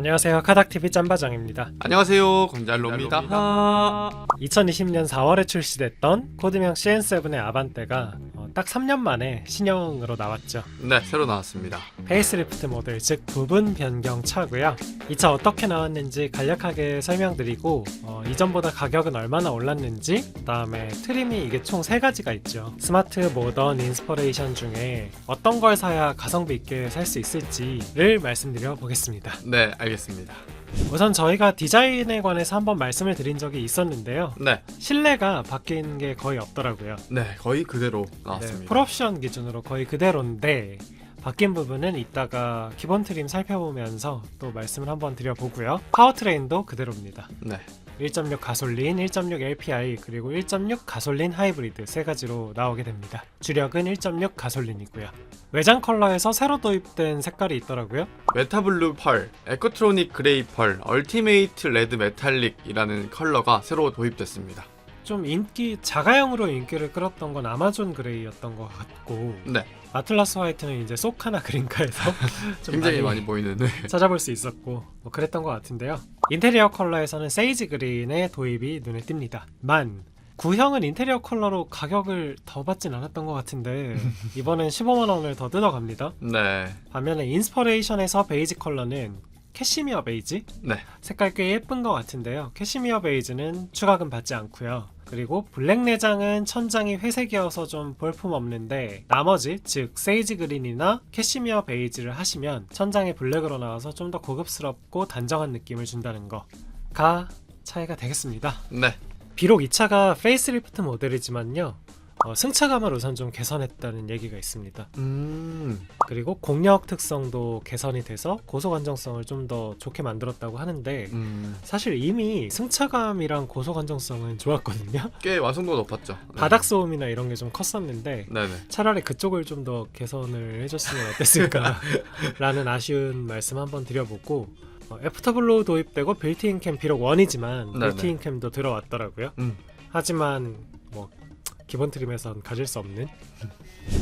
안녕하세요. 카닥TV 짬바장입니다. 안녕하세요 건잘로입니다 아... 2020년 4월에 출시됐던 코드명 CN7의 아반떼가 어, 딱 3년 만에 신형으로 나왔죠. 네 새로 나왔습니다 페이스리프트 모델, 즉 부분 변경 차고요. 이 차 어떻게 나왔는지 간략하게 설명드리고 어, 이전보다 가격은 얼마나 올랐는지 그다음에 트림이 이게 총 세 가지가 있죠. 스마트, 모던, 인스퍼레이션 중에 어떤 걸 사야 가성비 있게 살 수 있을지를 말씀드려 보겠습니다. 네 알겠습니다 우선 저희가 디자인에 관해서 한번 말씀을 드린 적이 있었는데요. 네, 실내가 바뀐 게 거의 없더라고요. 네 거의 그대로 네, 나왔습니다 풀옵션 기준으로 거의 그대로인데 바뀐 부분은 이따가 기본 트림 살펴보면서 또 말씀을 한번 드려보고요. 파워트레인도 그대로입니다. 네 1.6 가솔린, 1.6 LPI, 그리고 1.6 가솔린 하이브리드 세 가지로 나오게 됩니다. 주력은 1.6 가솔린이고요. 외장 컬러에서 새로 도입된 색깔이 있더라고요. 메타블루 펄, 에코트로닉 그레이 펄, 얼티메이트 레드 메탈릭이라는 컬러가 새로 도입됐습니다 좀 인기 자가용으로 인기를 끌었던 건 아마존 그레이였던 것 같고 네 아틀라스 화이트는 이제 소카나 그린카에서 좀 굉장히 많이 보이는 네. 찾아볼 수 있었고 뭐 그랬던 것 같은데요. 인테리어 컬러에서는 세이지 그린의 도입이 눈에 띕니다. 만 구형은 인테리어 컬러로 가격을 더 받진 않았던 것 같은데 이번엔 15만 원을 더 뜯어갑니다. 네, 반면에 인스퍼레이션에서 베이지 컬러는 캐시미어 베이지 네. 색깔 꽤 예쁜 것 같은데요. 캐시미어 베이지는 추가금 받지 않고요. 그리고 블랙 내장은 천장이 회색이어서 좀 볼품 없는데 나머지 즉 세이지 그린이나 캐시미어 베이지를 하시면 천장이 블랙으로 나와서 좀 더 고급스럽고 단정한 느낌을 준다는 거가 차이가 되겠습니다. 네. 비록 이 차가 페이스리프트 모델이지만요. 어, 승차감을 우선 좀 개선했다는 얘기가 있습니다. 음, 그리고 공력 특성도 개선이 돼서 고속 안정성을 좀 더 좋게 만들었다고 하는데 음, 사실 이미 승차감이랑 고속 안정성은 좋았거든요. 꽤 완성도가 높았죠 네. 바닥 소음이나 이런 게 좀 컸었는데 네네 차라리 그쪽을 좀 더 개선을 해줬으면 어땠을까라는 아쉬운 말씀 한번 드려보고 어, 애프터블로우 도입되고 빌트인 캠 비록 원이지만. 빌트인 캠도 들어왔더라고요. 음. 하지만 뭐 기본 트림에선 가질 수 없는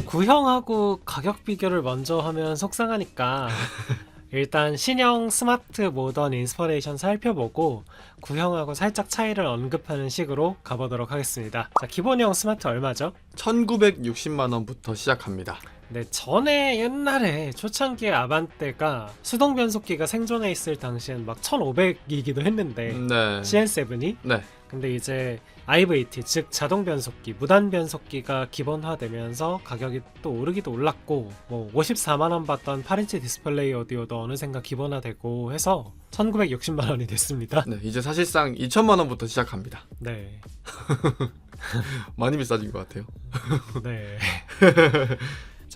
구형하고 가격 비교를 먼저 하면 속상하니까 일단 신형 스마트 모던 인스퍼레이션 살펴보고 구형하고 살짝 차이를 언급하는 식으로 가보도록 하겠습니다. 자, 기본형 스마트 얼마죠? 1960만 원부터 시작합니다 네, 전에 옛날에 초창기의 아반떼가 수동 변속기가 생존해 있을 당시엔 막 1500이기도 했는데 네, CN7이 네. 근데 이제 IVT 즉 자동 변속기 무단 변속기가 기본화되면서 가격이 또 오르기도 올랐고 뭐 54만 원 받던 8인치 디스플레이 오디오도 어느샌가 기본화되고 해서 1960만 원이 됐습니다. 네, 이제 사실상 2천만 원부터 시작합니다 네. 많이 비싸진 것 같아요 네.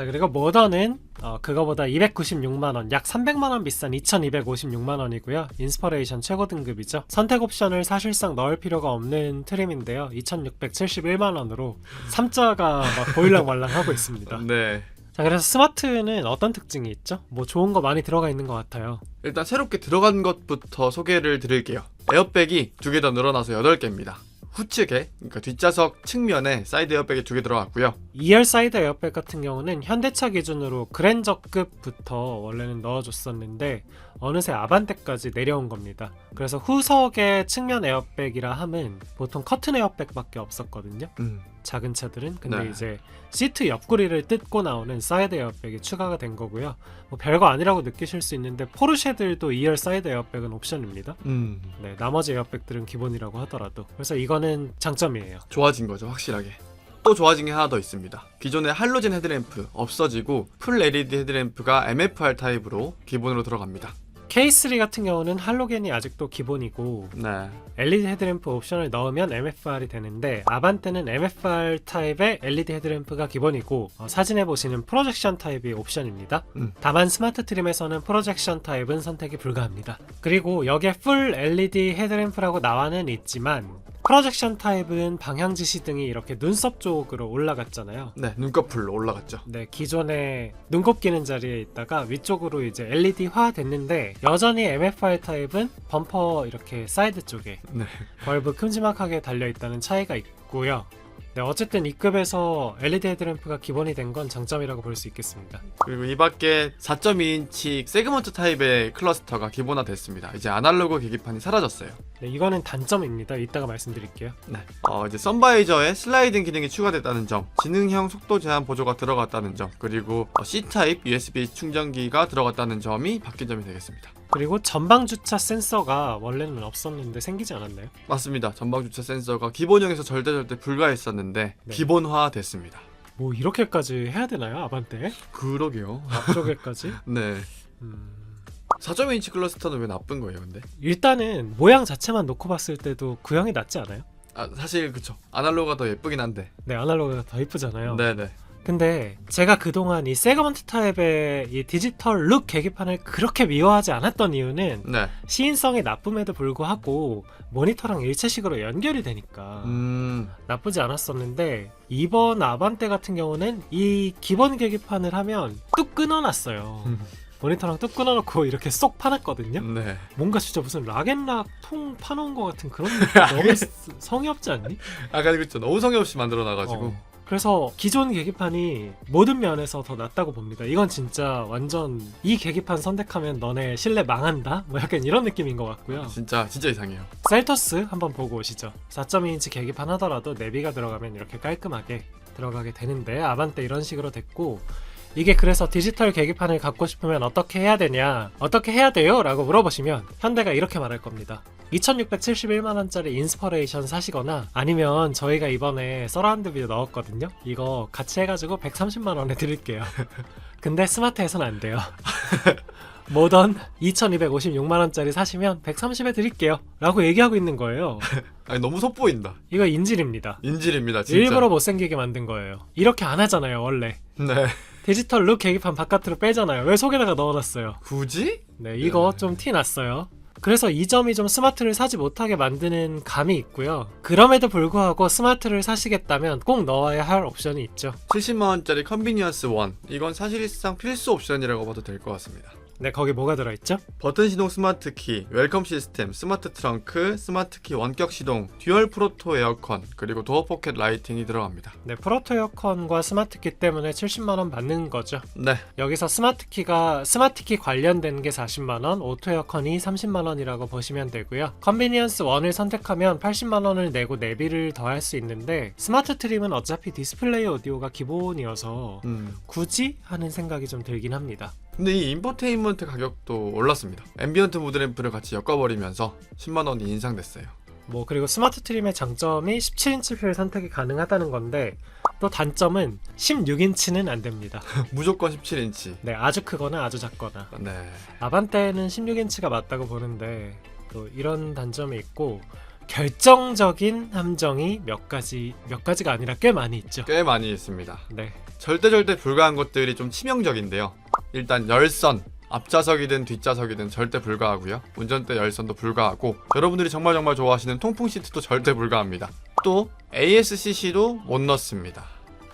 자 그리고 모던은 어, 그거보다 296만 원, 약 300만 원 비싼 2,256만 원이고요. 인스퍼레이션 최고 등급이죠. 선택 옵션을 사실상 넣을 필요가 없는 트림인데요. 2,671만 원으로 3자가 막 보일랑 말랑 하고 있습니다. 네 자 그래서 스마트는 어떤 특징이 있죠? 뭐 좋은 거 많이 들어가 있는 것 같아요. 일단 새롭게 들어간 것부터 소개를 드릴게요. 에어백이 두 개 더 늘어나서 8개입니다. 후측에, 그러니까 뒷좌석 측면에 사이드 에어백이 두 개 들어갔고요. 2열 사이드 에어백 같은 경우는 현대차 기준으로 그랜저급부터 원래는 넣어줬었는데 어느새 아반떼까지 내려온 겁니다. 그래서 후석의 측면 에어백이라 함은 보통 커튼 에어백밖에 없었거든요. 음, 작은 차들은 근데 네. 이제 시트 옆구리를 뜯고 나오는 사이드 에어백이 추가가 된 거고요. 뭐 별거 아니라고 느끼실 수 있는데 포르쉐들도 2열 사이드 에어백은 옵션입니다. 음, 네, 나머지 에어백들은 기본이라고 하더라도 그래서 이거는 장점이에요. 좋아진 거죠, 확실하게. 또 좋아진 게 하나 더 있습니다. 기존의 할로젠 헤드램프 없어지고 풀 LED 헤드램프가 MFR 타입으로 기본으로 들어갑니다. K3 같은 경우는 할로겐이 아직도 기본이고 네, LED 헤드램프 옵션을 넣으면 MFR이 되는데 아반떼는 MFR 타입의 LED 헤드램프가 기본이고 어, 사진에 보시는 프로젝션 타입이 옵션입니다. 음. 다만 스마트 트림에서는 프로젝션 타입은 선택이 불가합니다. 그리고 여기에 풀 LED 헤드램프라고 나와는 있지만 프로젝션 타입은 방향 지시 등이 이렇게 눈썹 쪽으로 올라갔잖아요. 네, 눈꺼풀로 올라갔죠. 네, 기존에 눈곱 끼는 자리에 있다가 위쪽으로 이제 LED화 됐는데 여전히 MFR 타입은 범퍼 이렇게 사이드 쪽에 네, 벌브 큼지막하게 달려 있다는 차이가 있고요. 네, 어쨌든 이 급에서 LED 헤드램프가 기본이 된 건 장점이라고 볼 수 있겠습니다. 그리고 이 밖에 4.2인치 세그먼트 타입의 클러스터가 기본화됐습니다. 이제 아날로그 계기판이 사라졌어요. 네, 이거는 단점입니다. 이따가 말씀드릴게요. 네. 어, 이제 썬바이저에 슬라이딩 기능이 추가됐다는 점, 지능형 속도 제한 보조가 들어갔다는 점, 그리고 어, C 타입 USB 충전기가 들어갔다는 점이 바뀐 점이 되겠습니다. 그리고 전방 주차 센서가 원래는 없었는데 생기지 않았나요? 맞습니다. 전방 주차 센서가 기본형에서 절대 절대 불가했었는데 네. 기본화 됐습니다. 뭐 이렇게까지 해야 되나요? 아반떼? 그러게요. 앞쪽에까지? 네. 음... 4.2인치 클러스터는 왜 나쁜 거예요, 근데? 일단은 모양 자체만 놓고 봤을 때도 구형이 낫지 않아요? 아, 사실 그쵸. 아날로그가 더 예쁘긴 한데. 네, 아날로그가 더 이쁘잖아요. 네네. 근데 제가 그동안 이 세그먼트 타입의 이 디지털 룩 계기판을 그렇게 미워하지 않았던 이유는 네. 시인성의 나쁨에도 불구하고 모니터랑 일체식으로 연결이 되니까 음. 나쁘지 않았었는데 이번 아반떼 같은 경우는 이 기본 계기판을 하면 뚝 끊어놨어요. 모니터랑 뚝 끊어놓고 이렇게 쏙 파놨거든요. 네. 뭔가 진짜 무슨 락앤락 통 파놓은 것 같은 그런 느낌 너무 스- 성의 없지 않니? 아까 그쵸. 너무 성의 없이 만들어 놔가지고. 어. 그래서 기존 계기판이 모든 면에서 더 낫다고 봅니다. 이건 진짜 완전 이 계기판 선택하면 너네 신뢰 망한다? 뭐 약간 이런 느낌인 것 같고요. 진짜 진짜 이상해요. 셀토스 한번 보고 오시죠. 4.2인치 계기판 하더라도 내비가 들어가면 이렇게 깔끔하게 들어가게 되는데 아반떼 이런 식으로 됐고 이게 그래서 디지털 계기판을 갖고 싶으면 어떻게 해야 되냐 어떻게 해야 돼요? 라고 물어보시면 현대가 이렇게 말할 겁니다 2671만원짜리 인스퍼레이션 사시거나 아니면 저희가 이번에 서라운드 비디오 넣었거든요 이거 같이 해가지고 130만원에 드릴게요 근데 스마트에선 안 돼요 모던 2256만원짜리 사시면 130에 드릴게요 라고 얘기하고 있는 거예요 아니 너무 돋보인다. 이거 인질입니다 인질입니다. 진짜. 일부러 못생기게 만든 거예요 이렇게 안 하잖아요 원래 네. 디지털 룩 계기판 바깥으로 빼잖아요 왜 속에다가 넣어놨어요 굳이? 네 이거 네. 좀 티 났어요 그래서 이 점이 좀 스마트를 사지 못하게 만드는 감이 있고요 그럼에도 불구하고 스마트를 사시겠다면 꼭 넣어야 할 옵션이 있죠 70만 원짜리 컨비니언스 1. 이건 사실상 필수 옵션이라고 봐도 될 것 같습니다. 네 거기 뭐가 들어있죠? 버튼 시동 스마트 키, 웰컴 시스템, 스마트 트렁크, 스마트 키 원격 시동, 듀얼 프로토 에어컨, 그리고 도어 포켓 라이팅이 들어갑니다. 네 프로토 에어컨과 스마트 키 때문에 70만 원 받는 거죠 네. 여기서 스마트 키가 스마트 키 관련된 게 40만 원, 오토 에어컨이 30만 원이라고 보시면 되고요. 컨비니언스 1을 선택하면 80만 원을 내고 내비를 더할 수 있는데 스마트 트림은 어차피 디스플레이 오디오가 기본이어서 음. 굳이 하는 생각이 좀 들긴 합니다. 근데 이 인포테인먼트 가격도 올랐습니다. 앰비언트 무드램프를 같이 엮어버리면서 10만 원이 인상됐어요. 뭐 그리고 스마트 트림의 장점이 17인치 휠 선택이 가능하다는 건데 또 단점은 16인치는 안 됩니다. 무조건 17인치. 네, 아주 크거나 아주 작거나. 네. 아반떼는 16인치가 맞다고 보는데 또 이런 단점이 있고 결정적인 함정이 몇 가지 몇 가지가 아니라 꽤 많이 있죠. 꽤 많이 있습니다. 네. 절대 절대 불가한 것들이 좀 치명적인데요. 일단 열선. 앞좌석이든 뒷좌석이든 절대 불가하고요. 운전대 열선도 불가하고 여러분들이 정말 정말 좋아하시는 통풍 시트도 절대 불가합니다. 또 ASCC도 못 넣습니다.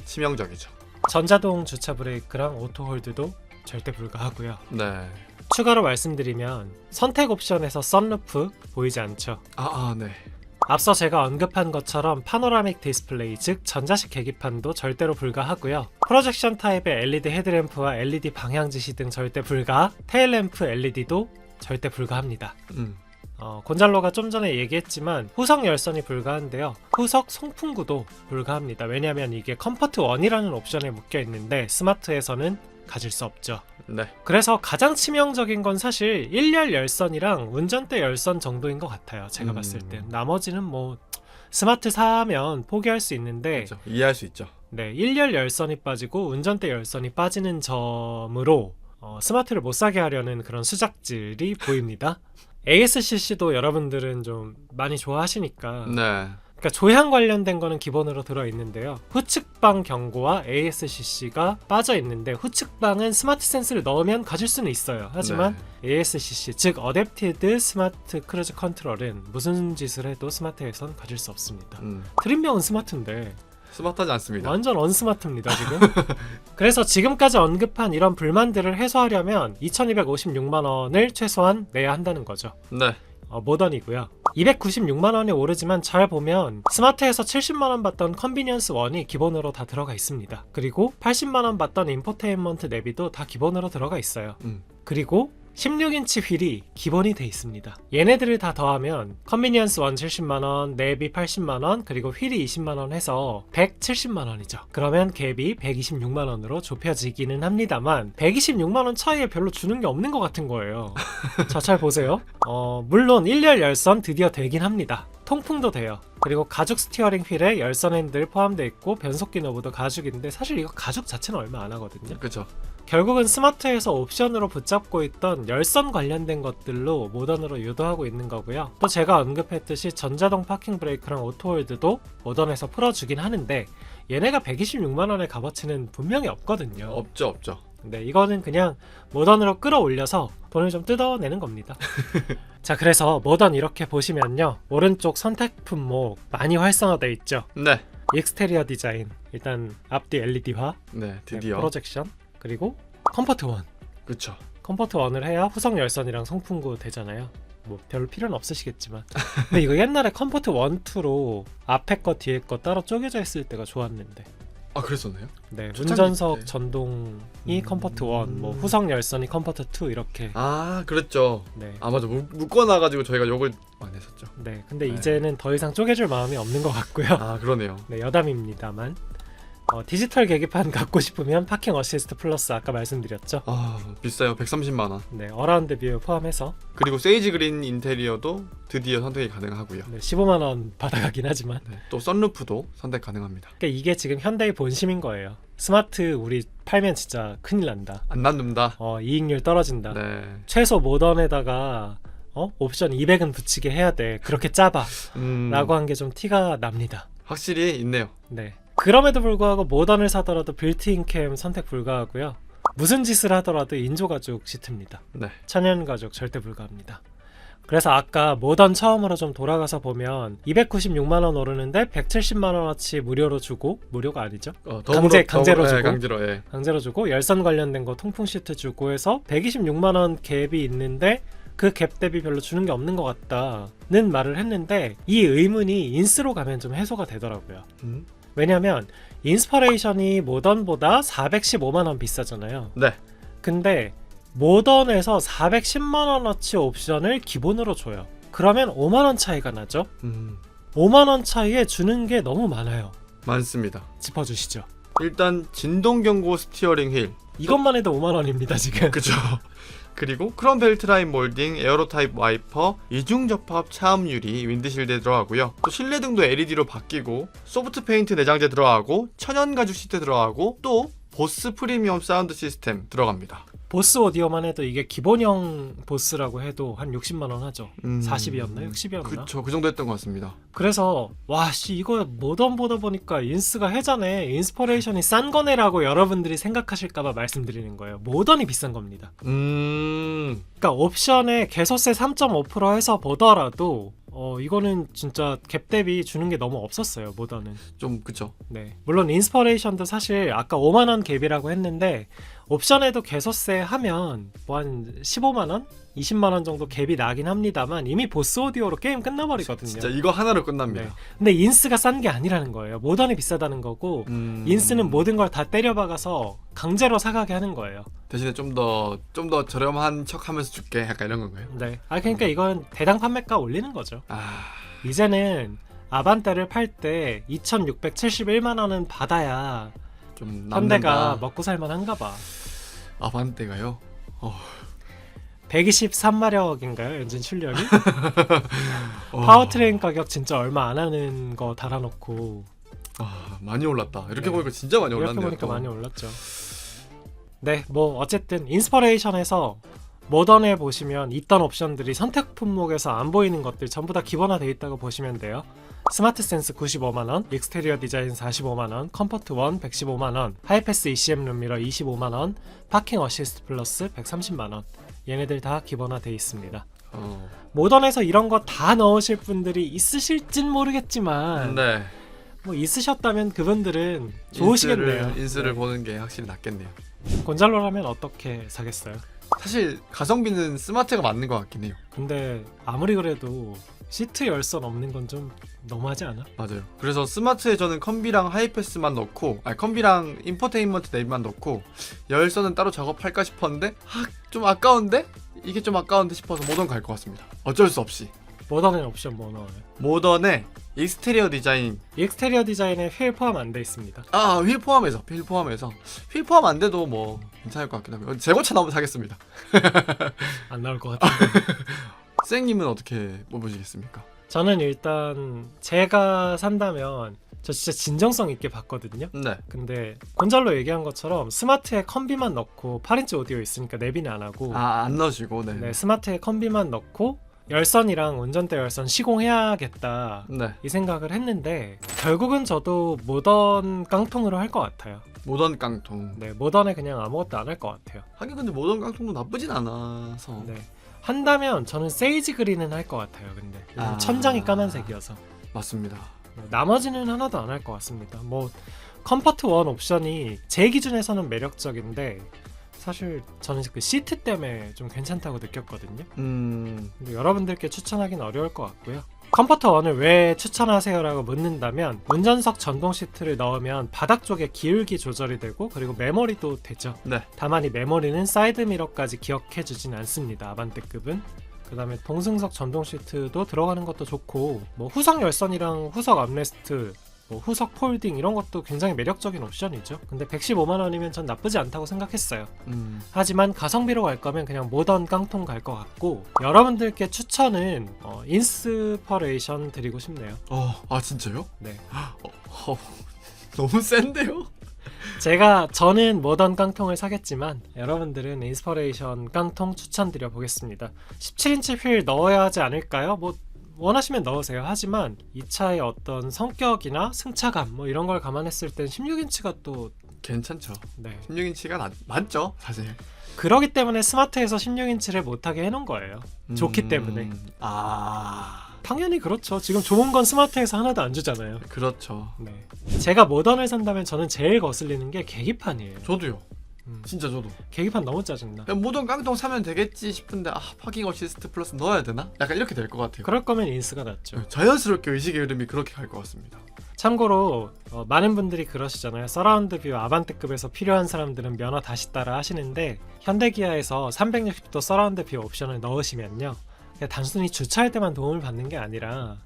치명적이죠. 전자동 주차 브레이크랑 오토 홀드도 절대 불가하고요. 네. 추가로 말씀드리면 선택 옵션에서 썬루프 보이지 않죠. 아, 아 네. 앞서 제가 언급한 것처럼 파노라믹 디스플레이 즉 전자식 계기판도 절대로 불가하고요. 프로젝션 타입의 LED 헤드램프와 LED 방향 지시 등 절대 불가. 테일램프 LED도 절대 불가합니다. 음. 어, 곤잘로가 좀 전에 얘기했지만 후석 열선이 불가한데요. 후석 송풍구도 불가합니다. 왜냐하면 이게 컴포트 1이라는 옵션에 묶여 있는데 스마트에서는 가질 수 없죠. 네. 그래서 가장 치명적인 건 사실 1열 열선이랑 운전대 열선 정도인 것 같아요. 제가 음. 봤을 땐 나머지는 뭐 스마트 사면 포기할 수 있는데 그렇죠. 이해할 수 있죠. 네, 1열 열선이 빠지고 운전대 열선이 빠지는 점으로 어, 스마트를 못 사게 하려는 그런 수작질이 보입니다. ASCC도 여러분들은 좀 많이 좋아하시니까 네. 그러니까 조향 관련된 거는 기본으로 들어 있는데요. 후측방 경고와 ASCC가 빠져 있는데 후측방은 스마트 센스를 넣으면 가질 수는 있어요. 하지만 네. ASCC 즉 어댑티드 스마트 크루즈 컨트롤은 무슨 짓을 해도 스마트에선 가질 수 없습니다. 음. 트림명은 스마트인데 스마트하지 않습니다. 완전 언스마트입니다 지금. 그래서 지금까지 언급한 이런 불만들을 해소하려면 2,256만 원을 최소한 내야 한다는 거죠. 네. 어, 모던이고요. 296만 원에 오르지만 잘 보면 스마트에서 70만 원 받던 컨비니언스 1이 기본으로 다 들어가 있습니다. 그리고 80만 원 받던 인포테인먼트 내비도 다 기본으로 들어가 있어요. 음. 그리고 16인치 휠이 기본이 돼 있습니다. 얘네들을 다 더하면 컨비니언스 1 70만원, 내비 80만원, 그리고 휠이 20만원 해서 170만원이죠. 그러면 갭이 126만원으로 좁혀지기는 합니다만 126만원 차이에 별로 주는 게 없는 것 같은 거예요. 자, 잘 보세요. 어, 물론 1열 열선 드디어 되긴 합니다. 통풍도 돼요. 그리고 가죽 스티어링 휠에 열선 핸들 포함되어 있고 변속기 노브도 가죽인데 사실 이거 가죽 자체는 얼마 안 하거든요. 그쵸. 결국은 스마트에서 옵션으로 붙잡고 있던 열선 관련된 것들로 모던으로 유도하고 있는 거고요. 또 제가 언급했듯이 전자동 파킹 브레이크랑 오토홀드도 모던에서 풀어주긴 하는데 얘네가 126만 원의 값어치는 분명히 없거든요. 없죠, 없죠. 네, 이거는 그냥 모던으로 끌어올려서 돈을 좀 뜯어내는 겁니다. 자, 그래서 모던 이렇게 보시면요. 오른쪽 선택 품목 많이 활성화되어 있죠. 네. 익스테리어 디자인, 일단 앞뒤 LED화, 네, 드디어. 프로젝션, 그리고 컴포트 원. 그쵸. 컴포트 원을 해야 후속 열선이랑 송풍구 되잖아요. 뭐 별로 필요는 없으시겠지만. 근데 이거 옛날에 컴포트 1, 2로 앞에 거 뒤에 거 따로 쪼개져 있을 때가 좋았는데. 아, 그랬었나요? 네, 초창기 운전석 때. 전동이 음. 컴포트 1, 뭐 후속 열선이 컴포트 2 이렇게. 아, 그랬죠. 네. 아, 맞아. 묶- 묶어놔가지고 저희가 욕을 많이 했었죠. 네. 근데 네. 이제는 더 이상 쪼개줄 마음이 없는 것 같고요. 아, 그러네요. 네, 여담입니다만. 어, 디지털 계기판 갖고 싶으면 파킹 어시스트 플러스 아까 말씀드렸죠. 아, 비싸요. 130만 원. 네, 어라운드 뷰 포함해서 그리고 세이지 그린 인테리어도 드디어 선택이 가능하고요. 네, 15만 원 받아가긴 하지만 네, 또 썬루프도 선택 가능합니다. 그러니까 이게 지금 현대의 본심인 거예요. 스마트 우리 팔면 진짜 큰일 난다. 안 남는다. 어, 이익률 떨어진다. 네. 최소 모던에다가 어? 옵션 200은 붙이게 해야 돼. 그렇게 짜봐. 음, 라고 한 게 좀 티가 납니다. 확실히 있네요. 네. 그럼에도 불구하고 모던을 사더라도 빌트인 캠 선택 불가하고요. 무슨 짓을 하더라도 인조가죽 시트입니다. 네. 천연가죽 절대 불가합니다. 그래서 아까 모던 처음으로 좀 돌아가서 보면 296만 원 오르는데 170만 원어치 무료로 주고 무료가 아니죠. 어, 강제- 강제로 더불어- 예, 주고. 강제로 예. 강제로 주고 열선 관련된 거 통풍 시트 주고 해서 126만 원 갭이 있는데 그 갭 대비 별로 주는 게 없는 것 같다는 말을 했는데 이 의문이 인스로 가면 좀 해소가 되더라고요. 음? 왜냐면 인스퍼레이션이 모던보다 415만 원 비싸잖아요. 네. 근데 모던에서 410만 원어치 옵션을 기본으로 줘요. 그러면 5만 원 차이가 나죠. 음, 5만 원 차이에 주는 게 너무 많아요. 많습니다. 짚어주시죠. 일단 진동 경고 스티어링 휠. 이것만 해도 5만 원입니다 지금. 그죠. 그리고 크롬 벨트 라인 몰딩, 에어로 타입 와이퍼, 이중 접합 차음 유리, 윈드실드에 들어가고요. 또 실내 등도 LED로 바뀌고 소프트 페인트 내장재 들어가고 천연 가죽 시트 들어가고 또 보스 프리미엄 사운드 시스템 들어갑니다. 보스 오디오만 해도 이게 기본형 보스라고 해도 한 60만 원 하죠. 음, 40이었나 60이었나? 그쵸, 그 정도 했던 것 같습니다. 그래서 와씨 이거 모던 보다 보니까 인스가 해자네 인스퍼레이션이 싼 거네라고 여러분들이 생각하실까봐 말씀드리는 거예요. 모던이 비싼 겁니다. 음, 그러니까 옵션에 개소세 3.5% 해서 보더라도 어 이거는 진짜 갭 대비 주는 게 너무 없었어요 모던은. 좀 그쵸. 네. 물론 인스퍼레이션도 사실 아까 5만 원 갭이라고 했는데 옵션에도 개소세 하면 뭐 한 15만 원, 20만 원 정도 갭이 나긴 합니다만 이미 보스 오디오로 게임 끝나버리거든요. 진짜 이거 하나로 끝납니다. 네. 근데 인스가 싼 게 아니라는 거예요. 모던이 비싸다는 거고 음, 인스는 모든 걸 다 때려박아서 강제로 사가게 하는 거예요. 대신에 좀 더 좀 더 저렴한 척하면서 줄게 약간 이런 건가요? 네. 아 그러니까 이건 대당 판매가 올리는 거죠. 아, 이제는 아반떼를 팔 때 2,671만 원은 받아야 좀 남는다. 먹고 살만한가 봐. 아반떼가요. 123마력인가요? 엔진 출력이? 어, 파워트레인 가격 진짜 얼마 안 하는 거 달아놓고 아, 많이 올랐다. 이렇게 네. 보니까 진짜 많이 이렇게 올랐네요. 보니까 또. 많이 올랐죠. 네, 뭐 어쨌든 인스퍼레이션에서 모던에 보시면 있던 옵션들이 선택 품목에서 안 보이는 것들 전부 다 기본화되어 있다고 보시면 돼요. 스마트 센스 95만 원, 익스테리어 디자인 45만 원, 컴포트 1 115만 원, 하이패스 ECM 룸미러 25만 원, 파킹 어시스트 플러스 130만 원. 얘네들 다 기본화되어 있습니다. 어. 모던에서 이런 거 다 넣으실 분들이 있으실진 모르겠지만 네. 뭐 있으셨다면 그분들은 좋으시겠네요. 인스를, 인스를 네. 보는 게 확실히 낫겠네요. 곤잘로라면 어떻게 사겠어요? 사실 가성비는 스마트가 맞는 것 같긴 해요. 근데 아무리 그래도 시트 열선 없는 건 좀 너무하지 않아? 맞아요. 그래서 스마트에 저는 컴비랑 하이패스만 넣고, 아니 컴비랑 인포테인먼트 네임만 넣고 열선은 따로 작업할까 싶었는데, 아, 좀 아까운데? 이게 좀 아까운데 싶어서 모던 갈 것 같습니다. 어쩔 수 없이 모던엔 옵션 뭐 넣어요? 모던의 익스테리어 디자인, 익스테리어 디자인에 휠 포함 안 돼 있습니다. 아 휠 포함해서 휠 포함해서 휠 포함 안 돼도 뭐 괜찮을 것 같긴 하고요. 재고차 나오면 사겠습니다. 안 나올 것 같은데. 쌩님은 어떻게 뽑으시겠습니까? 저는 일단 제가 산다면 저 진짜 진정성 있게 봤거든요. 네. 근데 곤잘로 얘기한 것처럼 스마트에 컴비만 넣고 8인치 오디오 있으니까 내비는 안 하고 아 안 넣으시고 네. 네, 스마트에 컴비만 넣고 열선이랑 운전대 열선 시공해야겠다 네. 이 생각을 했는데 결국은 저도 모던 깡통으로 할 것 같아요. 모던 깡통. 네, 모던에 그냥 아무것도 안 할 것 같아요. 하긴 근데 모던 깡통도 나쁘진 않아서. 네. 한다면 저는 세이지 그린은 할 것 같아요. 근데 아. 천장이 까만색이어서 맞습니다. 네, 나머지는 하나도 안 할 것 같습니다. 뭐 컴포트 원 옵션이 제 기준에서는 매력적인데 사실 저는 그 시트 때문에 좀 괜찮다고 느꼈거든요. 음. 근데 여러분들께 추천하기는 어려울 것 같고요. 컴포트 원을 왜 추천하세요라고 묻는다면 운전석 전동 시트를 넣으면 바닥 쪽에 기울기 조절이 되고 그리고 메모리도 되죠. 네. 다만 이 메모리는 사이드 미러까지 기억해 주진 않습니다. 아반떼급은. 그 다음에 동승석 전동 시트도 들어가는 것도 좋고 뭐 후석 열선이랑 후석 암레스트 뭐 후석 폴딩 이런 것도 굉장히 매력적인 옵션이죠. 근데 115만 원이면 전 나쁘지 않다고 생각했어요. 음. 하지만 가성비로 갈 거면 그냥 모던 깡통 갈 것 같고 여러분들께 추천은 어, 인스퍼레이션 드리고 싶네요. 어, 아 진짜요? 네. 어, 어, 너무 센데요? 제가 저는 모던 깡통을 사겠지만 여러분들은 인스퍼레이션 깡통 추천드려 보겠습니다. 17인치 휠 넣어야 하지 않을까요? 뭐 원하시면 넣으세요. 하지만 이 차의 어떤 성격이나 승차감 뭐 이런 걸 감안했을 땐 16인치가 또 괜찮죠. 네. 16인치가 맞죠, 사실. 그러기 때문에 스마트에서 16인치를 못하게 해놓은 거예요. 좋기 음, 때문에. 아, 당연히 그렇죠. 지금 좋은 건 스마트에서 하나도 안 주잖아요. 그렇죠. 네. 제가 모던을 산다면 저는 제일 거슬리는 게 계기판이에요. 저도요. 음, 진짜 저도. 계기판 너무 짜증나. 그냥 모던 깡통 사면 되겠지 싶은데 아 파킹 어시스트 플러스 넣어야 되나? 약간 이렇게 될 것 같아요. 그럴 거면 인스가 낫죠. 자연스럽게 의식의 흐름이 그렇게 갈 것 같습니다. 참고로 어, 많은 분들이 그러시잖아요. 서라운드 뷰 아반떼급에서 필요한 사람들은 면허 다시 따라 하시는데 현대기아에서 360도 서라운드 뷰 옵션을 넣으시면요. 그냥 단순히 주차할 때만 도움을 받는 게 아니라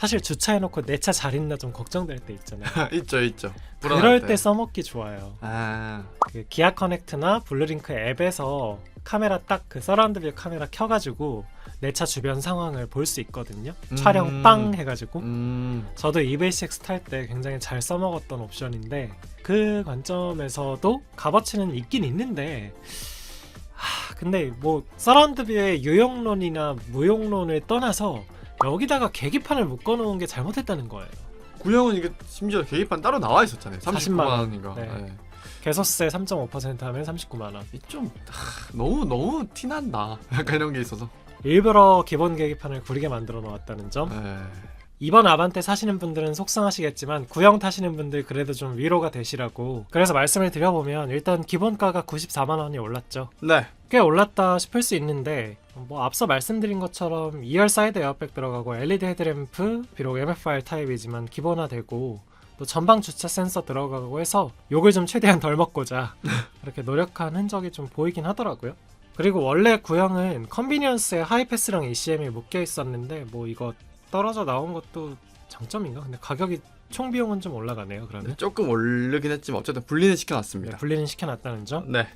사실 주차해놓고 내 차 잘 있나 좀 걱정될 때 있잖아요. 있죠, 있죠. 그럴 때 써먹기 좋아요. 아, 그 기아 커넥트나 블루링크 앱에서 카메라 딱 그 서라운드 뷰 카메라 켜가지고 내 차 주변 상황을 볼 수 있거든요. 음. 촬영 빵 해가지고 음, 저도 EV6 탈때 굉장히 잘 써먹었던 옵션인데 그 관점에서도 값어치는 있긴 있는데 하, 근데 뭐 서라운드 뷰의 유용론이나 무용론을 떠나서 여기다가 계기판을 묶어 놓은 게 잘못했다는 거예요. 구형은 이게 심지어 계기판 따로 나와 있었잖아요. 40만 39만 원. 원인가. 네. 네. 개소세 3.5% 하면 39만 원. 이좀 아, 너무 너무 티난다. 약간 이런 게 있어서. 일부러 기본 계기판을 구리게 만들어 놓았다는 점. 네. 이번 아반떼 사시는 분들은 속상하시겠지만 구형 타시는 분들 그래도 좀 위로가 되시라고 그래서 말씀을 드려보면 일단 기본가가 94만 원이 올랐죠 네. 꽤 올랐다 싶을 수 있는데 뭐 앞서 말씀드린 것처럼 2열 사이드 에어백 들어가고 LED 헤드램프 비록 MFR 타입이지만 기본화되고 또 전방 주차 센서 들어가고 해서 욕을 좀 최대한 덜 먹고자 그렇게 노력한 흔적이 좀 보이긴 하더라고요 그리고 원래 구형은 컨비니언스에 하이패스랑 ECM이 묶여 있었는데 뭐 이거 떨어져 나온 것도 장점인가? 근데 가격이 총 비용은 좀 올라가네요. 그러면 네, 조금 오르긴 했지만 어쨌든 분리는 네, 시켜놨습니다. 분리는 시켜놨다는 점. 네.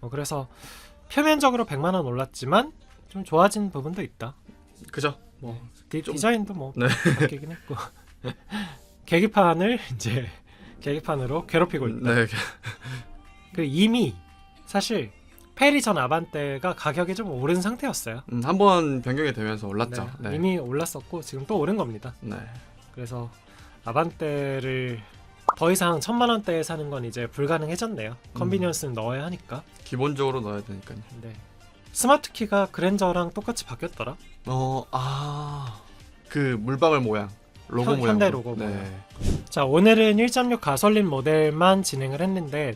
어, 그래서 표면적으로 100만 원 올랐지만 좀 좋아진 부분도 있다. 그죠? 뭐 디, 좀- 디자인도 뭐 네. 바뀌긴 했고 계기판을 이제 계기판으로 괴롭히고 있다. 네. 그 이미 사실 페리 전 아반떼가 가격이 좀 오른 상태였어요. 음, 한번 변경이 되면서 올랐죠. 네, 네. 이미 올랐었고 지금 또 오른 겁니다. 네. 그래서 아반떼를 더 이상 천만 원대에 사는 건 이제 불가능해졌네요. 컨비니언스는 넣어야 하니까. 기본적으로 넣어야 되니까요. 네. 스마트 키가 그랜저랑 똑같이 바뀌었더라. 어, 아. 그 물방울 모양. 로고 현- 모양. 현대 로고 네. 모양. 자 오늘은 1.6 가솔린 모델만 진행을 했는데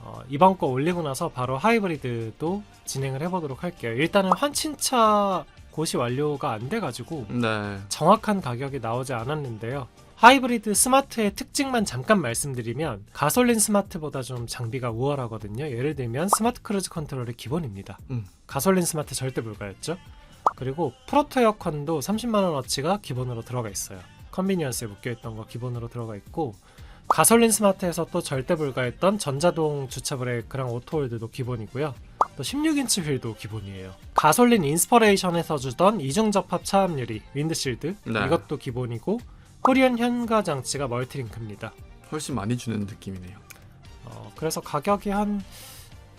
어, 이번 거 올리고 나서 바로 하이브리드도 진행을 해보도록 할게요. 일단은 환친차 고시 완료가 안 돼가지고 네. 정확한 가격이 나오지 않았는데요. 하이브리드 스마트의 특징만 잠깐 말씀드리면 가솔린 스마트보다 좀 장비가 우월하거든요. 예를 들면 스마트 크루즈 컨트롤이 기본입니다. 음. 가솔린 스마트 절대 불가였죠. 그리고 프로토 에어컨도 30만 원어치가 기본으로 들어가 있어요. 컨비니언스에 묶여있던 거 기본으로 들어가 있고 가솔린 스마트에서 또 절대 불가했던 전자동 주차 브레이크랑 오토홀드도 기본이고요. 또 16인치 휠도 기본이에요. 가솔린 인스퍼레이션에서 주던 이중 접합 차압유리 윈드실드 네. 이것도 기본이고 코리안 현가 장치가 멀티링크입니다. 훨씬 많이 주는 느낌이네요. 어, 그래서 가격이 한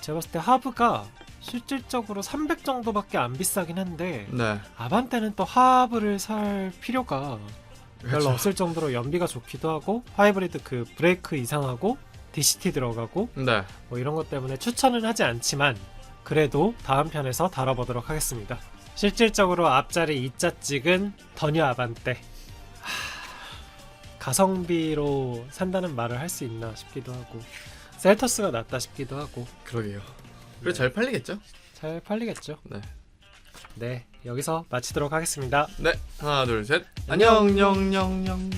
제가 봤을 때 하브가 실질적으로 300 정도밖에 안 비싸긴 한데 네. 아반떼는 또 하브를 살 필요가 별로 그렇죠. 없을 정도로 연비가 좋기도 하고 하이브리드 그 브레이크 이상하고 DCT 들어가고 네. 뭐 이런 것 때문에 추천은 하지 않지만 그래도 다음 편에서 다뤄보도록 하겠습니다. 실질적으로 앞자리 2자 찍은 더뉴 아반떼 하, 가성비로 산다는 말을 할 수 있나 싶기도 하고 셀터스가 낫다 싶기도 하고 그러게요. 그래 잘 팔리겠죠? 잘 팔리겠죠. 네. 네 여기서 마치도록 하겠습니다. 네. 하나, 둘, 셋. 안녕, 녕, 녕, 녕.